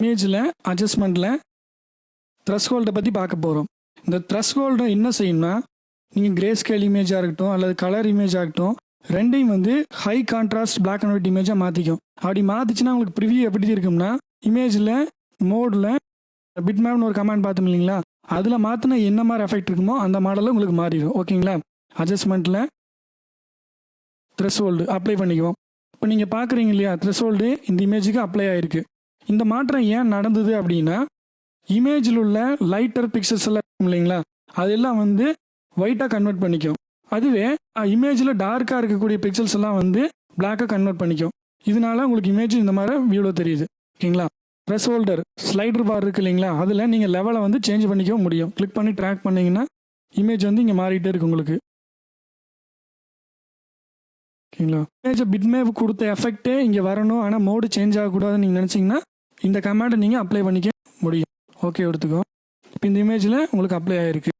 இமேஜில் அட்ஜஸ்ட்மெண்ட்டில் த்ரெஸ்ஹோல்டை பற்றி பார்க்க போகிறோம் இந்த த்ரெஸ்ஹோல்டை என்ன செய்யணும்னா நீங்கள் கிரே ஸ்கேல் இமேஜாக இருக்கட்டும் அல்லது கலர் இமேஜ் ஆகட்டும் ரெண்டையும் வந்து high contrast black and white இமேஜாக மாற்றிக்கும் அப்படி மாற்றிச்சுன்னா உங்களுக்கு ப்ரிவியூ எப்படி இருக்கும்னா இமேஜில் மோடில் பிட்மேப்னு ஒரு கமாண்ட் பார்த்தோம் இல்லைங்களா? அதில் மாற்றினா என்ன மாதிரி எஃபெக்ட் இருக்குமோ அந்த மாடலில் உங்களுக்கு மாறிடும். ஓகேங்களா? அட்ஜஸ்ட்மெண்ட்டில் த்ரெஸ்ஹோல்டு அப்ளை பண்ணிக்குவோம். இப்போ நீங்கள் பார்க்குறீங்க இல்லையா த்ரெஸ்ஹோல்டு இந்த இமேஜுக்கு அப்ளை ஆயிருக்கு. இந்த மாற்றம் ஏன் நடந்தது அப்படின்னா இமேஜில் உள்ள லைட்டர் பிக்சர்ஸ் எல்லாம் இருக்கும் இல்லைங்களா? அதெல்லாம் வந்து ஒயிட்டாக கன்வெர்ட் பண்ணிக்கும். அதுவே இமேஜில் டார்க்காக இருக்கக்கூடிய பிக்சல்ஸ் எல்லாம் வந்து பிளாக்காக கன்வெர்ட் பண்ணிக்கும். இதனால உங்களுக்கு இமேஜ் இந்த மாதிரி வியூவில் தெரியுது ஓகேங்களா? ப்ரெஸ் ஹோல்டர் ஸ்லைடர் பார் இருக்கு இல்லைங்களா? அதில் நீங்கள் லெவலை வந்து சேஞ்ச் பண்ணிக்கவும் முடியும். கிளிக் பண்ணி ட்ராக் பண்ணீங்கன்னா இமேஜ் வந்து இங்கே மாறிட்டே இருக்கு உங்களுக்கு. ஓகேங்களா? இமேஜை பிட்மேப் கொடுத்த எஃபெக்ட்டே இங்கே வரணும். ஆனால் மோடு சேஞ்ச் ஆகக்கூடாதுன்னு நீங்கள் நினச்சிங்கன்னா இந்த கமாண்டை நீங்கள் அப்ளை பண்ணிக்க முடியும். ஓகே எடுத்துக்கோ. இப்போ இந்த இமேஜில் உங்களுக்கு அப்ளை ஆகிருக்கு